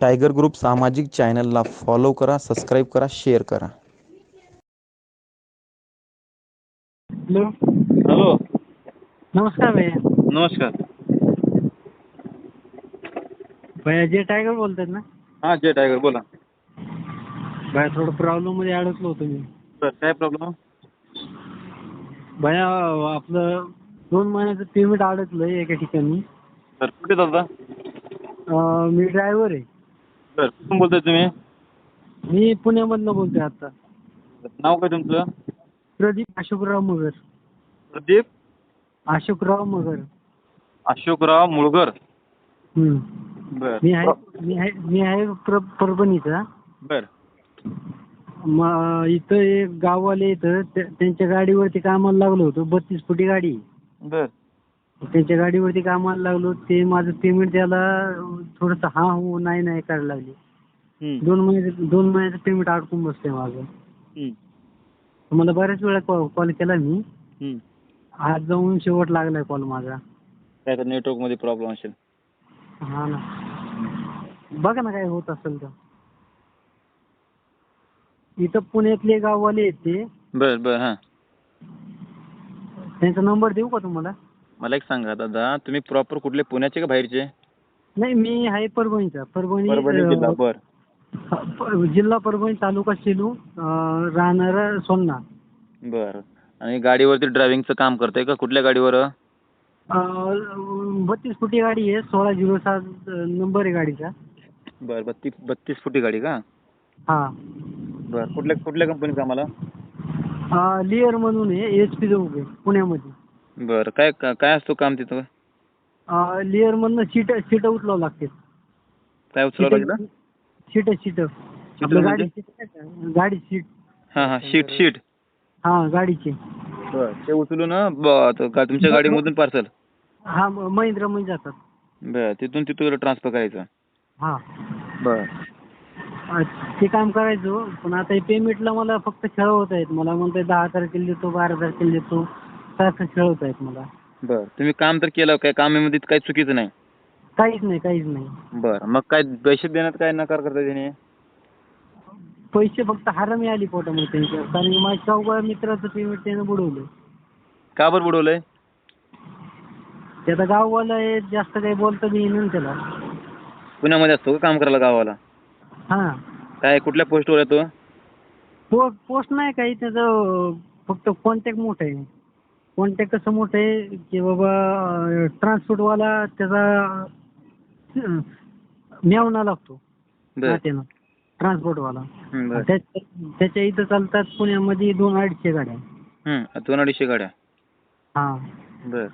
Tiger group सामाजिक चॅनलला follow करा सबस्क्राईब करा शेअर करा. हॅलो. हॅलो. नमस्कार भैया. नमस्कार. भैया जे टायगर बोलतात ना? हां जय टायगर बोला. भैया थोडं प्रॉब्लेममध्ये अडकलो होतो मी सर काय प्रॉब्लेम भैया आपलं दोन महिन्याचं पेमेंट अडकलं एका ठिकाणी. सर कुठे अं, मी ड्रायव्हर आहे. सर कुठून बोलताय तुम्ही? मी पुण्यामधनं बोलतोय आता. नाव काय तुमचं? प्रदीप अशोकराव मगर. प्रदीप? अशोकराव मगर. अशोकराव मुळगर. हम्म. बर. मी आहे मी आहे मी आहे प्र परभणीचा. बर. मग इथं एक गाववाले इथं त्या- त्यांच्या गाडीवरती कामाला लागलो होतो बत्तीस फुटी गाडी. बर. त्यांच्या गाडीवरती कामाला लागलो ते माझं पेमेंट त्याला थोडंसं हा हो नाही नाही करायला लागले. हम्म, दोन महिन्याचं दोन महिन्याचं पेमेंट अडकून बसतंय माझं हम्म, मला बऱ्याच वेळा कॉल केला मी. हम्म. आज जाऊन शेवट लागलाय कॉल माझा. काय तर नेटवर्कमध्ये प्रॉब्लेम असेल. हा ना. बघा ना काय होत असेल तर. इथं पुण्यातले गाववाले आहेत ते. बर बर हां. त्यांचा नंबर देऊ का तुम्हाला? मला एक सांगा दादा तुम्ही प्रॉपर कुठले पुण्याचे का बाहेरचे? नाही मी आहे परभणीचा. परभणी परभणी अं, जिल्हा बर प- जिल्हा परभणी तालुका सेलू अं, राहणार सोन्ना. बर. आणि गाडीवरती ड्रायव्हिंगचं काम करताय का? कुठल्या गाडीवर? अं, बत्तीस फुटी गाडी आहे सोळा झिरो सात अं, नंबर आहे गाडीचा. बर बत्तीस बत्तीस फुटी गाडी का? हा. बर कुठल्या कुठल्या कंपनीचं आम्हाला? लिअर म्हणून आहे एच पी चौक पुण्यामध्ये. बर काय काय असतो काम तिथं? अं, लिअर मधनं सीट सीट उचलावं लागते. काय उचलावं लागेल? सीट सीट आपलं गाडी सीट नाही का? गाडी सीट हां हां शीट शीट. हा गाडीची. बर ते उचलून ब- तो का तुमच्या गाडीमधून पार्सल हा म- महिंद्रा मध्ये जातात. बर तिथून तिथं ट्रान्सफर करायचं. हा. बर. अं, ते काम करायचो पण आता हे पेमेंटला मला फक्त खेळवत आहेत. मला म्हणते दहा तारखेला देतो बारा तारखेला देतो. सारखं खेळवत आहेत मला. बर तुम्ही काम तर केलं काय कामामध्ये काही चुकीचं नाही? काहीच नाही काहीच नाही. बर मग काय पैसे देण्यात काय नकार करता त्याने? पैसे फक्त हरामी आली पोटामध्ये त्यांच्या. कारण की माझ्या चौघा मित्राचं पेमेंट त्यानं बुडवलं. का बरं बुडवलंय? ते आता गाववाला आहे जास्त काही बोलता बी येईना त्याला. पुण्यामध्ये असतो का काम करायला गावाला हा. काय कुठल्या पोस्टवर येतो पो पोस्ट नाही काही त्याचं फक्त कॉन्टॅक्ट मोठं आहे. कॉन्टॅक्ट कसं मोठं आहे की बाबा ट्रान्सपोर्टवाला त्याचा अं, मेवणा लागतो. बर. नात्यानं. ट्रान्सपोर्टवाला हं, बर. त्याच्या त्याच्या इथं चालतात पुण्यामध्ये दोन अडीचशे गाड्या. हं, दोन अडीचशे गाड्या. हा. बर.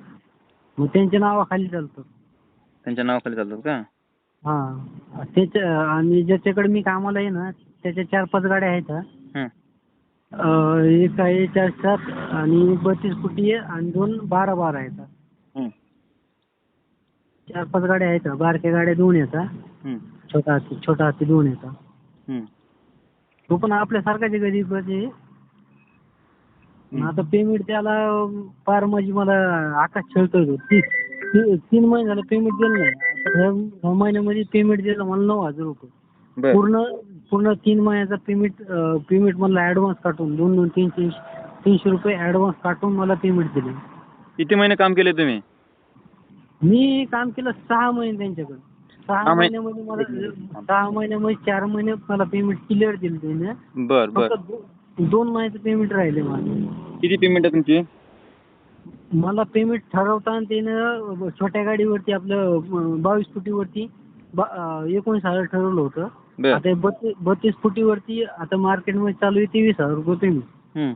मग त्यांच्या नावाखाली चालतं. त्यांच्या नावाखाली चालतात का? हा. त्याच्या आणि ज्याच्याकडे मी कामाला आहे ना त्याच्या चार पाच गाड्या आहेत. हा. अं, एक आहे चार सात आणि बत्तीस फुटी आहे आणि दोन बारा बारा आहेत. हं, चार पाच गाड्या आहेत बारक्या गाड्या दोन येतात हं, छोटा हाती छोटा हाती दोन येतात. तो पण आपल्यासारखाच आहे गरीब आहे आता पेमेंट त्याला फार म्हणजे मला आकाश छळतोय तो. ती- ती- तीन महिने झालं पेमेंट दिलं नाही. आता ह्या ह्या महिन्यामध्ये पेमेंट दिलं मला नऊ हजार रुपये. बर. पूर्ण पूर्ण तीन महिन्याचा पेमेंट पेमेंट मला ॲडव्हान्स काटून दोन दोन तीनशे तीनशे रुपये ॲडव्हान्स काटून मला पेमेंट दिले. किती महिने काम केले तुम्ही? मी काम केलं सहा महिने त्यांच्याकडे. सहा सहा महिने- महिन्यामध्ये मला सहा महिन्यामध्ये चार महिने मला पेमेंट क्लिअर दिलं त्याने. बर बर. फक्त दो- दोन महिन्याचं पेमेंट राहिले माझं. किती पेमेंट आहे तुमची? मला पेमेंट ठरवताना त्यानं छोट्या गाडीवरती आपलं अं, बावीस फुटीवरती बा- अं, एकोणीस हजार ठरवलं होतं. आता बत्तीस बत्तीस फुटीवरती आता मार्केटमध्ये चालू आहे तेवीस हजार रुपये पेमेंट हं.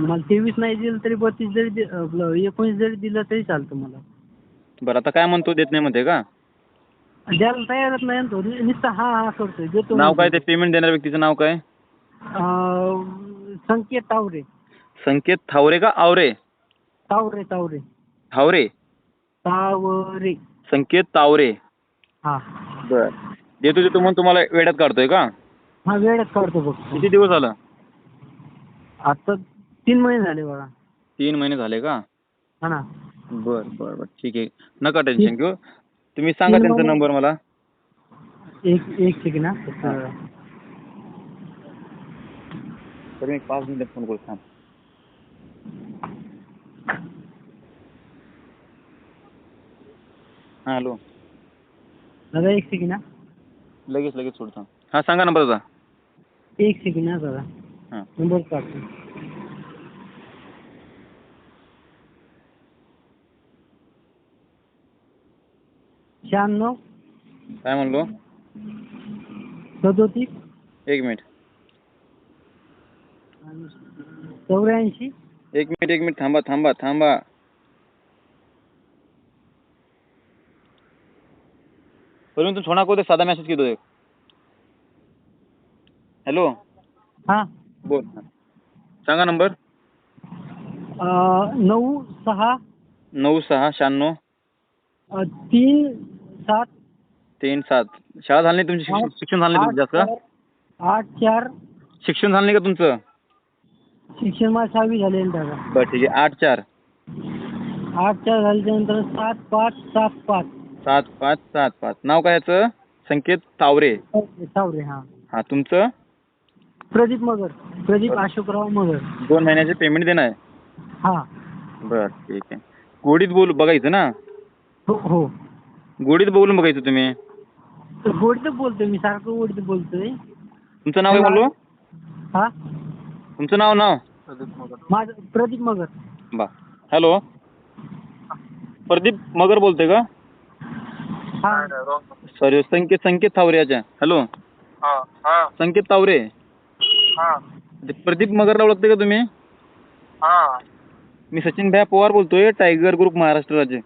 मला तेवीस नाही दिलं तरी बत्तीस जरी दि- आपलं एकोणीस जरी दिलं तरी चालतं मला. बरं आता काय म्हणतो देत नाही म्हणते का? द्यायला तयारच नाही ना तो. नुसता हा हा करतोय देतो नाव काय. ते पेमेंट देणाऱ्या व्यक्तीचं नाव काय? अं, संकेत तावरे. संकेत थावरे का आवरे? तावरे तावरे. थावरे. तावरे. संकेत तावरे. हा. बर. देतो देतो म्हणून तुम्हाला वेड्यात काढतोय का? हा वेळच काढतो बघ किती दिवस झालं? आता तीन महिने झाले बघा. तीन महिने झाले का? हा ना. बर बर बर. ठीक आहे. नका टेन्शन घेऊ. तुम्ही सांगा त्यांचा महिने- नंबर मला. एक एक सेकंड हा. फक्त. तरी एक पाच मिनिटात फोन करू थांब. हां हॅलो. दादा एक सेकंड हा. लगेच लगेच सोड थांब. हां सांगा नंबर दादा एक सेकंड हा दादा. हां. नंबर टाकतो शहाण्णव. काय म्हणलो? सदोतीस. एक मिनिट. चौऱ्याऐंशी. एक मिनिट एक मिनिट. थांबा थांबा थांबा. परंतु तुम छोड़ा को दे सादा मैसेज की दो एक हॅलो हा. बोल. सांगा नंबर अं, नऊ सहा. नऊ सहा शहाण्णव. अं, तीन सात. तीन सात. शाळा झाली नाही तुमची? शिक्षण शिक्षण झालं नाही आठ तुमचं जास्त? का चार- आठ चार. शिक्षण झालं नाही का तुमचं? शिक्षण माझं सहावी दादा. बरं ठीक आहे. आठ चार. आठ चार झाल्याच्यानंतर सात पाच सात पाच. सात पाच सात पाच. नाव काय याचं? संकेत तावरे. सावरे हा. हा तुमचं? प्रदीप मगर. प्रदीप अशोकराव मगर. दोन महिन्याचे पेमेंट देणं आहे हा. बरं ठीक आहे. गोडीत बोल बघायचं ना? हो हो. गोडीत बोलून बघायचं तुम्ही? तर गोडीत बोलतोय मी सारखं गोडीत बोलतोय. तुमचं नाव काय बोललो हा? तुमचं नाव नाव? माझं प्रदीप मगर. बा. हॅलो. प्रदीप मगर बोलतोय का? हा सॉरी संकेत संकेत तावरे याच्या. हॅलो. हा हा. संकेत तावरे हा. ते प्रदीप मगरला ओळखते का तुम्ही? हा. मी सचिन भाई पवार बोलतोय टायगर ग्रुप महाराष्ट्र राज्य.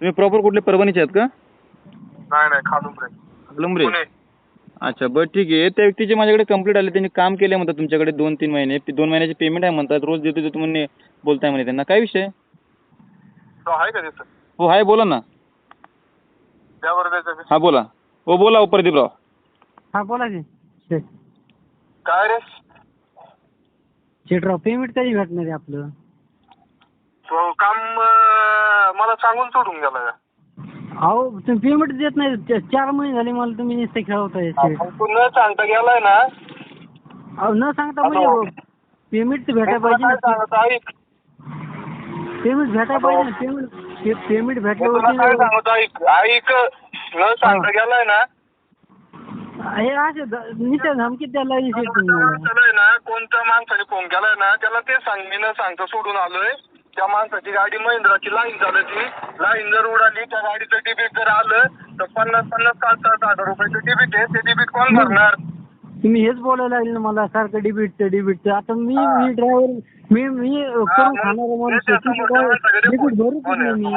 तुम्ही प्रॉपर कुठले परभणीचे आहेत का? नाही अच्छा बरं ठीक आहे. त्या व्यक्तीचे माझ्याकडे कंप्लीट आले त्यांनी काम केले म्हणतात तुमच्याकडे दोन तीन महिने. दोन महिन्याचे पेमेंट आहे म्हणतात रोज देतो देतो म्हणून बोलताय म्हणे त्यांना. काय विषय? आहे का हो हाय बोला ना. त्यावर द्यायचं हा बोला. हो बोला हो प्रदीपराव. हा बोला की. शेठ काय रे? शेठराव पेमेंट कधी भेटणार आहे आपलं? तो काम अं, मला सांगून सोडून गेला का? अहो तुम्ही पेमेंट देत नाही. च- चार महिने झाले मला तुम्ही नुसते खेळवताय शेठ तू. न सांगता गेलाय ना. अहो न सांगता म्हणजे पेमेंट भेटायला पाहिजे काय ना सांगत ऐक. पेमेंट भेटायला पाहिजे ना पेमेंट पेमेंट तुला काय भेटल्यावरती सांगत ऐक ऐक न सांगता गेलाय ना. हे असे ध- नुसत्या धमकीत द्यायला तुम्ही. मला. त्याला ना कोणत्या माणसाने फोन केलाय ना त्याला ते सांग मी न सांगता सोडून आलोय. त्या माणसाची गाडी महिंद्राची लाईन झाली ती लाईन जर उडाली त्या गाडीचं डिबीट जर आलं तर पन्नास पन्नास सात सात हजार रुपयाचं डिबीट आहे. ते डिबीट कोण भरणार? तुम्ही हेच बोलायला लागले ना मला सारखं डिबीट डिबीट आता मी मी ड्रायव्हर मी मी करून खाणारा माणूस आहे. तुम्ही काय भरूच नाही मी.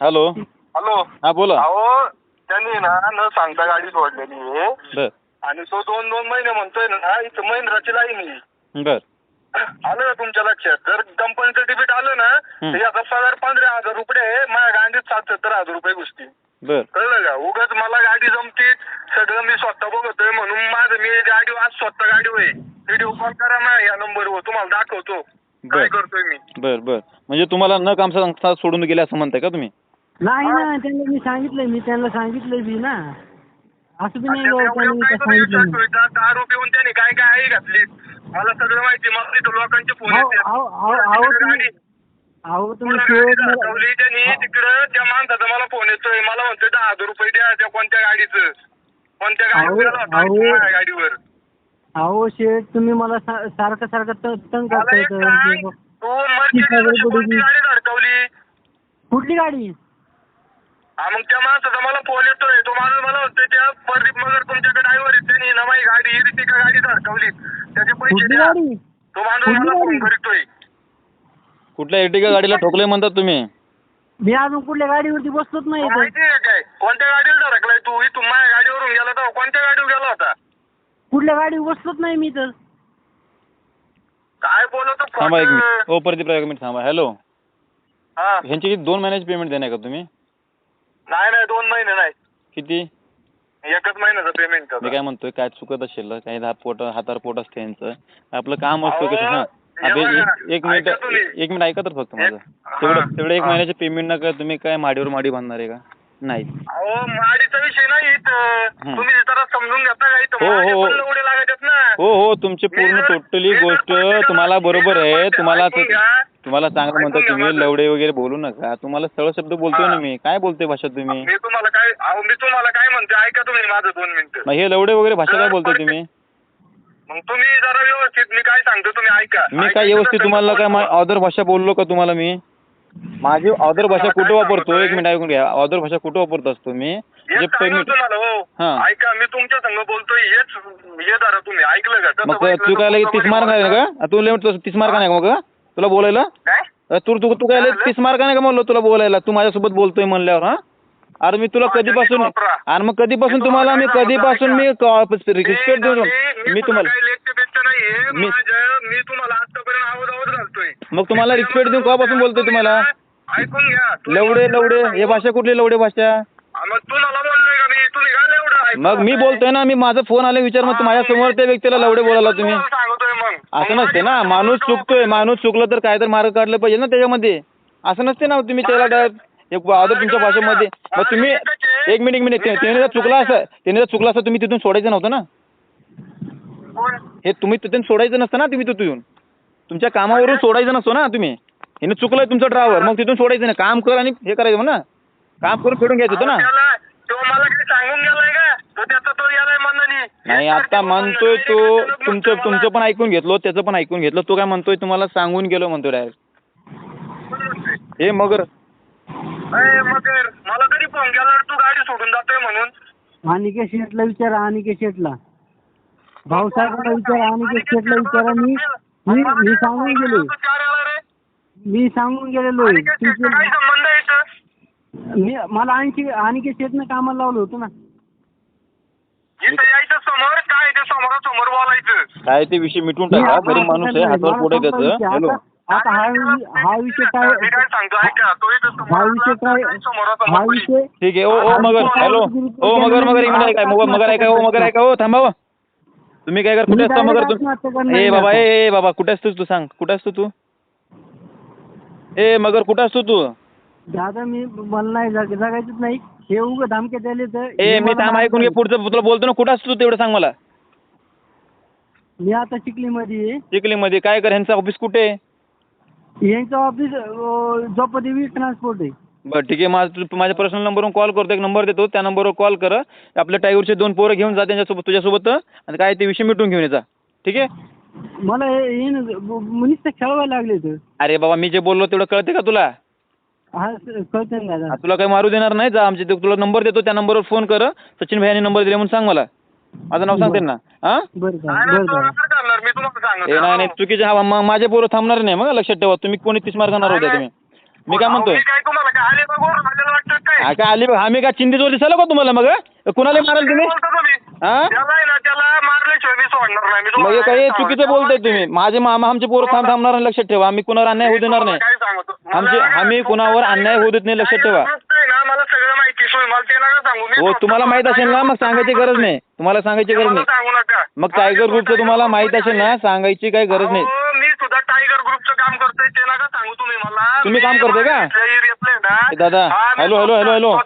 हॅलो. हॅलो. हा बोला. अहो त्यांनी ना न सांगता गाडी सोडलेली आहे. बर. आणि तो दोन दोन महिने म्हणतोय ना इथं महिंद्राची लाईन आहे. बर. आलं ना तुमच्या लक्षात? जर कंपनीचं तिकीट आलं ना. तर याचा पगार पंधरा हजार रुपये आहे. माझ्या गांडीत सात सत्तर हजार रुपये घुसतील बर कळलं का? उगाच मला गाडी जमती सगळं मी स्वतः बघतोय म्हणून माझं मी गाडी आज स्वतः गाडी होय. व्हिडिओ कॉल करा ना या नंबरवर तुम्हाला दाखवतो. काय. करतोय मी? बर बर. म्हणजे तुम्हाला न काम सांगता सोडून गेले असं म्हणताय का तुम्ही? नाही ना त्यांना मी सांगितलंय मी त्यांना सांगितलंय बी ना. असं बी नाही बाबा त्यांनी काय सांगितलं दारू पिऊन त्याने काय काय आई घातली? मला सगळं माहिती मला तिथं लोकांचे फोन अहो, अहो, अहो, अहो, येतात तुम्ही- गाडी अहो तुम्ही मला- दाखवली त्यांनी तिकडं त्या माणसाचा मला फोन येतोय. मला म्हणतोय दहा हजार रुपये द्या त्या कोणत्या गाडीचं. कोणत्या अहो, गाडीवर अहो. गाडीवर. शेठ तुम्ही मला सा- सारखं सारखं त- तंग मला एक करताय सांग. तू मर्सिडीजची कोणती गाडी धडकवली? कुठली गाडी? हा मग त्या माणसाचा मला फोन येतोय. तो माणूस मला म्हणतोय त्या प्रदीप मगर तुमच्याकडे ड्रायव्हर त्यांनी ना माझी गाडी इरिटिका गाडी धडकवली. त्याचे पैसे कुठली द्या. गाडी? तो माणूस मला फोन? करतोय. कुठल्या एर्टिगा गाडीला ठोकलंय म्हणतात तुम्ही? मी अजून कुठल्या गाडीवरती बसलोच नाही तुला इथं. माहिती आहे काय? कोणत्या गाडीला धडकलाय तू? इथून माझ्या गाडीवरून गेला तर कोणत्या गाडीवर गेला होता? कुठल्या गाडीवर बसलोच नाही मी तर काय बोलतो थांबा एक मिनिट. खोटं? हो प्रदीपराव एक मिनिट थांबा. हॅलो हा. ह्यांची किती दोन महिन्याची पेमेंट देणार का तुम्ही? नाही नाही दोन महिने नाही. किती? एकच महिन्याचं पेमेंट मी काय म्हणतोय काय चुकत असेल काही हात पोट हातावर पोट असते यांचं. आपलं काम असतं कसं हे? अबे, एक- एक मिनिट. एक मिनिट ऐका तर फक्त माझं तेवढं तेवढं एक. महिन्याचे पेमेंट नका तुम्ही काय माडीवर माडी बांधणार आहे का नाही अहो माडीचा विषय नाही इथं हं. तुम्ही जरा समजून घेता का इथं हो, हो, माझे हो. पण लवडे लागायच्यात ना हो हो तुमची पूर्ण टोटली मी जर गोष्ट तुम्हाला बरोबर आहे तुम्हाला घ्या. तुम्हाला चांगलं म्हणता ऐकून घ्या तुम्ही माझं. लवडे वगैरे बोलू नका तुम्हाला सरळ शब्द बोलतोय ना. मी काय बोलतोय भाषा तुम्ही मी तुम्हाला काय अहो मी तुम्हाला काय म्हणते ऐका तुम्ही माझं दोन मिनिटं मग हे लवडे वगैरे भाषा काय बोलतोय तुम्ही मग तुम्ही जरा व्यवस्थित मी काय सांगतो तुम्ही ऐका. मी काय व्यवस्थित तुम्हाला काय बोलतो. अदर भाषा बोललो का तुम्हाला मी? माझी अदर भाषा कुठं वापरतो? एक मिनिट ऐकून घ्या. अदर भाषा कुठं वापरत असतो मी? हेच जे सांगतो पेमेंट तुम्हाला हा. हो. ऐका मी तुमच्या संग बोलतोय हेच हे तुम्ही ऐकलं का? तसं मग तू तर काय तीस मार्क नाही का? तू लिमिट तीस मार्क नाही का मग? तुला बोलायला? काय? अ, तू तू तू काय लय? तीस मार्क नाही का म्हणलो तुला बोलायला? तू माझ्यासोबत बोलतोय म्हणल्यावर हा? अरे मी तुला हा, कधीपासून. आणि मग कधीपासून तुम्हाला मी कधीपासून मी रिस्पेक्ट देऊन मी तुम्हाला मी- तुम्हाला आतापर्यंत आवाज आवाज घालतोय. मग तुम्हाला रिस्पेक्ट देऊन केव्हापासून बोलतोय तुम्हाला? ऐकून घ्या. तुम्ही लवडे लवडे. हे भाषा कुठली लवडे भाषा? हा, मग तुम्हाला बोललोय का? मी तुम्ही काय एवढं ऐकून मग मी घेताय? बोलतोय ना मी माझा फोन आला विचार मग हा, माझ्यासमोर त्या व्यक्तीला हा, लवडे बोलायला तुम्ही. असं नसते ना माणूस चुकतोय. माणूस चुकलं तर काय तर मार्ग काढलं पाहिजे ना त्याच्यामध्ये. असं नसते ना तुम्ही त्याला डायरेक्ट एक अदर तुमच्या भाषेमध्ये मग तुम्ही एक मिनिट एक मिनिट. त्याने जर चुकला असं त्याने जर चुकला असं तुम्ही तिथून सोडायचं नव्हतं ना? हे तुम्ही तिथून सोडायचं नसतं ना तुम्ही तिथून. तुमच्या कामावरून सोडायचं नसतो ना तुम्ही. हिने चुकलंय तुमचं ड्रायव्हर मग तिथून सोडायचं नाही. काम कर आणि हे करायचं ना काम करून फेडून घ्यायचं होतं ना. त्याला तो मला काही सांगून गेलाय का? तो त्याचा तो गेलाय मनानी. नाही आता म्हणतोय तो तुमचं तुमचं पण ऐकून घेतलो त्याचं पण ऐकून घेतलं. तो काय म्हणतोय तुम्हाला सांगून गेलो म्हणतो डायरेक्ट हे मगर मगर मला तरी फोन केला तू गाडी सोडून जातोय म्हणून. अनिकेत शेटला विचारा अनिकेत शेटला भाऊसाहेबांना विचारा अनिकेत शेटला विचारा. मी मी मी सांगून गेले चार वेळा रे मी सांगून गेलेलो आहे. अनिकेत शेठचा काय तुमचे- संबंध आहे इथं? मी मला आणखी अनिकेत शेटनं कामाला लावलं होतं ना. इथं यायचं समोर काय ते समोरासमोर बोलायचं. काय ते विषय मिटून मी टाका. आता गरीब माणूस आहे हातावर पुढे त्याचं. हॅलो. आता- हा वि- हा विषय काय मी काय सांगतो ऐका तो इथं समोर हा विषय काय समोरासमोर हा. विषय ठीक आहे ओ ओ मगर हॅलो. ओ मगर मगर एक मिनिट ऐका मगर मगर ऐका ओ मगर ऐका ओ थांबा हो. तुम्ही काय कर कुठे असतो मगर तू? ए बाबा ए ए, बाबा कुठे असतोस तू सांग? कुठे असतो तू? ए मगर कुठे असतो तू? दादा मी मला नाही जग- जगायचंच नाही. हे उगं धमक्या द्यायला तर ए हे मी मला थांब ऐकून घे. पुढचं तुला बोलतो ना कुठं असतो तू तेवढं सांग मला. मी आता चिखलीमध्ये आहे. चिखलीमध्ये काय कर ह्यांचं ऑफिस कुठे आहे? यांचं ऑफिस जोपदेवी ट्रान्सपोर्ट आहे. बरं ठीक आहे. माझं तू माझ्या पर्सनल नंबरवरून कॉल करतो. एक नंबर देतो. त्या नंबरवर कॉल कर. आपल्या टायगरचे दोन पोरं घेऊन जा त्यांच्यासोबत तुझ्यासोबत. आणि काय ते विषय मिटून घेऊन ये जा. ठीक आहे? मला हे हे न- ब- नुसतं खेळवायला लागले तर अरे बाबा मी जे बोललो तेवढं कळते का तुला? हा स- कळतंय ना दादा. आ, तुला काही मारू देणार नाही? जा आमचे ते तुला नंबर देतो. त्या नंबरवर फोन कर. सचिन भाईने नंबर दिले म्हणून सांग मला. माझं नाव सांगते ना? हां? बरं नाही, बरं नाही, तो का नंतर करणार, मी तुम्हाला ए नाही नाही सांगतो चुकीचे हा मग माझे पोरं थांबणार नाही मग लक्षात ठेवा तुम्ही कोणी तीस मार्क करणार होते तुम्ही. मी काय म्हणतोय? मी काय तुम्हाला काय आले बघून आपल्याला वाटतं काय? हा काय आली बघ आम्ही काय चिंदी जोर दिसायला का तुम्हाला मग कुणाला माराल तुम्ही? बोलता तुम्ही. हा? त्याला आहे ना त्याला मारल्याशिवाय मी सोडणार नाही मी मग हे काही काय चुकीचं. बोलताय तुम्ही. माझे मामा आमचे पोरं थांब थांबणार नाही लक्षात ठेवा. आम्ही कुणावर अन्याय होऊ देणार नाही. काय सांगतो? आमचे आम्ही कुणावर अन्याय होऊ देत नाही लक्षात ठेवा गोष्ट आहे ना मला सगळं माहिती सोय मला ते नका सांगू मी हो तुम्हाला माहीत असेल ना मग सांगायची गरज नाही. तुम्हाला सांगायची गरज नाही. सांगू नका. मग टायगर ग्रुपचं तुम्हाला माहीत असेल ना सांगायची काही गरज नाही. अहो, मी सुद्धा टायगर ग्रुपचं काम करतोय ते नका सांगू तुम्ही मला. तुम्ही काम करताय का? ए दादा, हॅलो, हॅलो, हॅलो, हॅलो.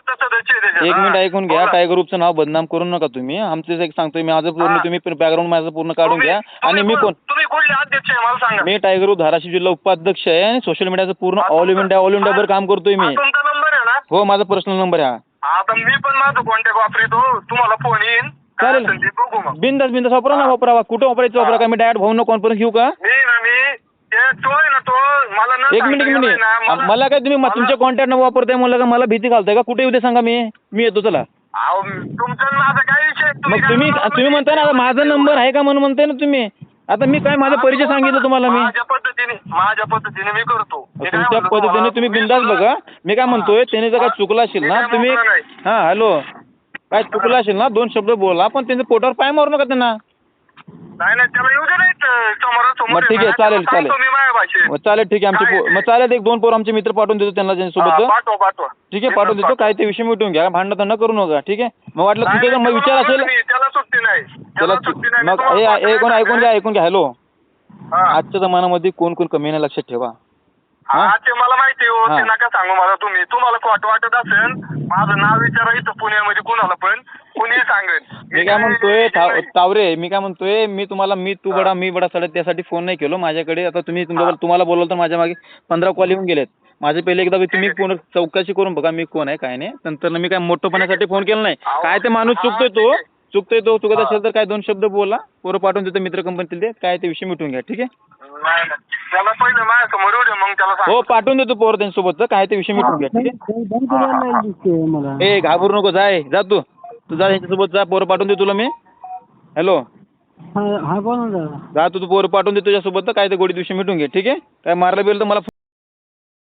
एक. मिनिट ऐकून घ्या. टायगर ग्रुपचं नाव बदनाम करू नका तुम्ही. आमचं एक सांगतोय मी माझं पूर्ण हा. तुम्ही बॅकग्राऊंड माझं पूर्ण काढून तुम्ही- घ्या. आणि तुम्ही मी कोण- कोण तुम्ही कुठले अध्यक्ष आहे मला सांगा. मी टायगर ग्रुप धाराशिव जिल्हा उपाध्यक्ष आहे आणि सोशल मीडियाचं पूर्ण ऑल इंडिया ऑल इंडियावर हा, काम करतोय हा, मी तुमचा नंबर आहे ना? हो माझा पर्सनल नंबर आहे हा. आता मी पण माझं कॉन्टॅक्ट वापरतो. तुम्हाला फोन येईन. काय चालेल. असेल ते बघू मग. बिंदास बिंदास वापरा ना. वापरावा कुठं वापरायचं वापरा? का मी डायरेक्ट भाऊ कॉन्फरन्स घेऊ का? मी ना मी. ते तो आहे ना तो मला न एक मिनिट एक मिनिट. ना, मला काय तुम्ही तुमच्या कॉन्टॅक्ट नंबर वापरताय म्हणलं का मला भीती घालताय का? कुठे येऊ दे सांगा मी. मी येतो चला. अहो, तुमचं आणि माझं काय विषय मग तुम्ही मला- तुम्ही म्हणताय ना आता माझा नंबर आहे का म्हणून म्हणताय ना तुम्ही? आता मी काय माझा परिचय सांगितलं तुम्हाला मी? माझ्या पद्धतीने माझ्या पद्धतीने मी करतो. मी काय तुमच्या म्हणतो पद्धतीने तुम्हाला, तुम्ही बिंदास बघा. मी काय म्हणतोय त्याने जर काय चुकलं असेल मी ना काय तुम्ही नाही. हा हॅलो. काय चुकलं असेल ना दोन शब्द बोला पण त्यांच्या पोटावर पाय मारू नका त्यांना. नाही नाही त्याला येऊ दे मग ठीक आहे, चालेल, चालेल. मी माझ्या भाषेत. मग चालेल ठीक आहे आमचे काय पो- ते? मग चालेल एक दोन पोर आमचे मित्र पाठवून देतो त्यांना हा, त्यांच्यासोबत पाठवा पाठवा. ठीक आहे पाठवून देतो काय ते विषय मिटून घ्या भांडण न करू नका ठीक आहे? मग वाटलं नाही, तुझे मग विचार त्याला असेल मी- त्याला सुट्टी नाही. त्याला त्याला सुट्टी नाही. मी मग तुम्हाला हे ऐकून ऐकून घ्या ऐकून घ्या हॅलो. हा. आजच्या जमान्यामध्ये कोण कोण कमी नाही लक्षात ठेवा. हा? ते मला माहिती हो. हा. ते नका सांगू मला तुम्ही. तुम्हाला खोट वाटत असेल माझं नाव विचारा इथं पुण्यामध्ये कुणाला पण. कुणी सांगेल. मी काय म्हणतोय ताव- तावरे मी काय म्हणतोय मी तुम्हाला मी तू बडा मी बडा सडक त्यासाठी फोन नाही केलो माझ्याकडे. आता तुम्ही तुमच्या तुम्हाला बोलवलं तर माझ्या मागे पंधरा कॉल येऊन गेलेत. माझे पहिले एकदा तुम्ही पूर्ण चौकशी करून बघा मी कोण आहे काय नाही. नंतर मी काय मोठेपणासाठी फोन केला नाही. काय ते माणूस चुकतोय तो चुकतोय तो चुकत असेल तर काय दोन शब्द बोला. पोरं पाठवून देतो मित्र कंपनीतील ते काय ते विषय मिटून घ्या ठीक आहे? नाही नाही. त्याला पहिलं माझ्यासमोर येऊ दे मग त्याला सांग हो पाठवून देतो पोरं त्यांच्यासोबतचं काय ते विषय मिटून घ्या ठीक आहे? बँकेत यायला लागली दिसते मला ए घाबरू नको जाय जा तू. तू जा यांच्यासोबत जा पोरं पाठवून दे तुला मी. हॅलो. हा हा बोला ना. दादा जा तू तू पोरं पाठवून दे तुझ्यासोबत तर काय ते गोडी दिवशी मिटून घे ठीक आहे? काय मारलं बिरलं तर मला